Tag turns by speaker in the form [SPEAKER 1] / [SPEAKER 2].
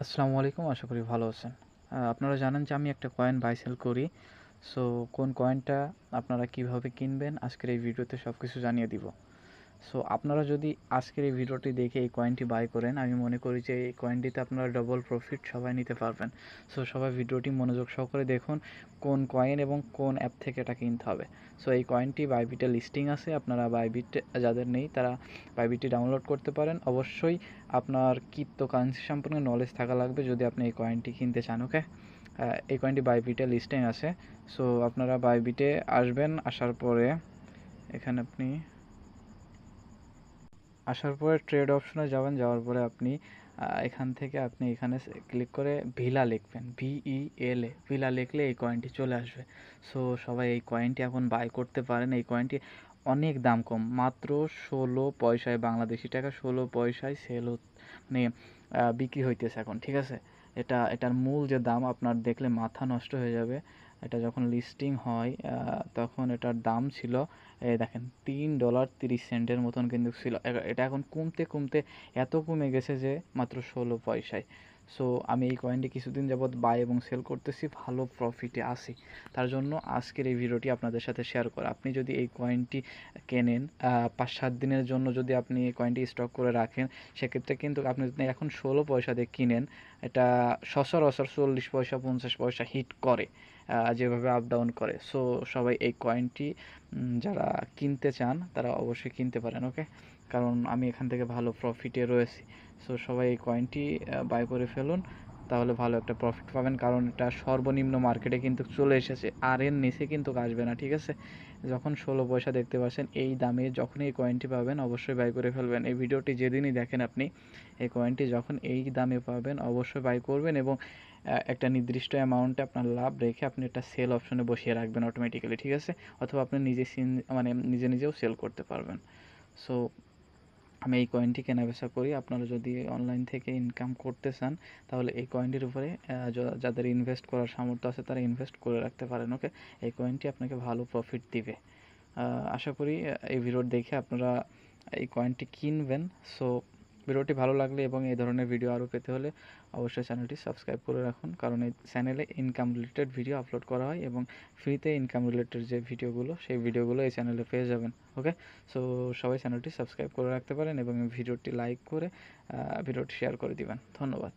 [SPEAKER 1] আসসালামু আলাইকুম, আশা করি ভালো আছেন। আপনারা জানেন যে আমি একটা কয়েন বাই সেল করি। সো কোন কয়েনটা আপনারা কীভাবে কিনবেন, আজকের এই ভিডিওতে সব কিছু জানিয়ে দিব। সো আপনারা যদি আজকের এই ভিডিওটি দেখে এই কয়েনটি বাই করেন, আমি মনে করি যে এই কয়েনটিতে আপনারা ডবল প্রফিট সবাই নিতে পারবেন। সো সবাই ভিডিওটি মনোযোগ সহকারে দেখুন, কোন কয়েন এবং কোন অ্যাপ থেকে এটা কিনতে হবে। সো এই কয়েনটি বাইবিটে লিস্টিং আছে, আপনারা বাইবিট যাদের নেই, তারা বাইবিটটি ডাউনলোড করতে পারেন। অবশ্যই আপনার ক্রিপ্টোকারেন্সি সম্পর্কে নলেজ থাকা লাগবে যদি আপনি এই কয়েনটি কিনতে চান ওকে এই কয়েনটি বাইবিটে লিস্টিং আছে। সো আপনারা বাইবিটে আসবেন, আসার পরে এখানে আপনি আসার পরে ট্রেড অপশনে যাবেন, যাওয়ার পরে আপনি এখান থেকে আপনি এখানে ক্লিক করে ভিলা লিখবেন ভিই এল এ ভিলা লিখলে এই কয়েনটি চলে আসবে। সো সবাই এই কয়েনটি এখন বাই করতে পারেন। এই কয়েনটি অনেক দাম কম, মাত্র ষোলো পয়সায়, বাংলাদেশি টাকা ষোলো পয়সায় সেল মানে বিক্রি হইতেছে এখন, ঠিক আছে? এটা, এটার মূল যে দাম, আপনার দেখলে মাথা নষ্ট হয়ে যাবে। এটা যখন লিস্টিং হয় তখন এটার দাম ছিল দেখেন, তিন ডলার তিরিশ সেন্টের মতন কিন্তু ছিল। এটা এখন কমতে কমতে এত কমে গেছে যে মাত্র ষোলো পয়সায়। সো আমি এই কয়েনটি কিছুদিন যাবৎ বাই এবং সেল করতেছি, ভালো প্রফিটে আছি। তার জন্য আজকের এই ভিডিওটি আপনাদের সাথে শেয়ার করা। আপনি যদি এই কয়েনটি কেনেন পাঁচ সাত দিনের জন্য যদি আপনি এই কয়েনটি স্টক করে রাখেন, সেক্ষেত্রে কিন্তু আপনি যদি এখন ষোলো পয়সা দিয়ে কিনেন, এটা সচরাচর চল্লিশ পয়সা, পঞ্চাশ পয়সা হিট করে যেভাবে আপ ডাউন করে। সো সবাই এই কয়েনটি যারা কিনতে চান, তারা অবশ্যই কিনতে পারেন ওকে কারণ আমি এখান থেকে ভালো প্রফিটে রয়েছি। সো সবাই এই কয়েনটি বাই করে ফেলুন। তাহলে ভালো একটা প্রফিট পাবেন। কারণ এটা সর্বনিম্ন মার্কেটে কিন্তু চলে এসেছে। আর এর নিচে কিন্তু আসবে না, ঠিক আছে? যখন ষোলো পয়সা দেখতে পাচ্ছেন, এই দামে যখন এই কয়েনটি পাবেন, অবশ্যই বাই করে ফেলবেন। এই ভিডিওটি যেদিনই দেখেন আপনি, এই কয়েনটি যখন এই দামে পাবেন, অবশ্যই বাই করবেন এবং একটা নির্দিষ্ট অ্যামাউন্টে আপনার লাভ রেখে আপনি একটা সেল অপশনে বসিয়ে রাখবেন অটোমেটিক্যালি ঠিক আছে? অথবা আপনি নিজে মানে নিজে নিজেও সেল করতে পারবেন। সো আমি এই কয়েনটি কেনাবেচা করি। আপনারা যদি অনলাইন থেকে ইনকাম করতে চান, তাহলে এই কয়েনটির উপরে যাদের ইনভেস্ট করার সামর্থ্য আছে, তারা ইনভেস্ট করে রাখতে পারেন ওকে এই কয়েনটি আপনাকে ভালো প্রফিট দিবে। আশা করি এই ভিডিওর দেখে আপনারা এই কয়েনটি কিনবেন। সো ভিডিওটি ভালো লাগলে এবং এই ধরনের ভিডিও আরও পেতে হলে অবশ্যই চ্যানেলটি সাবস্ক্রাইব করে রাখুন, কারণ এই চ্যানেলে ইনকাম রিলেটেড ভিডিও আপলোড করা হয় এবং ফ্রিতে ইনকাম রিলেটেড যে ভিডিওগুলো, সেই ভিডিওগুলো এই চ্যানেলে পেয়ে যাবেন ওকে সো সবাই চ্যানেলটি সাবস্ক্রাইব করে রাখতে পারেন এবং ভিডিওটি লাইক করে ভিডিওটি শেয়ার করে দিবেন। ধন্যবাদ।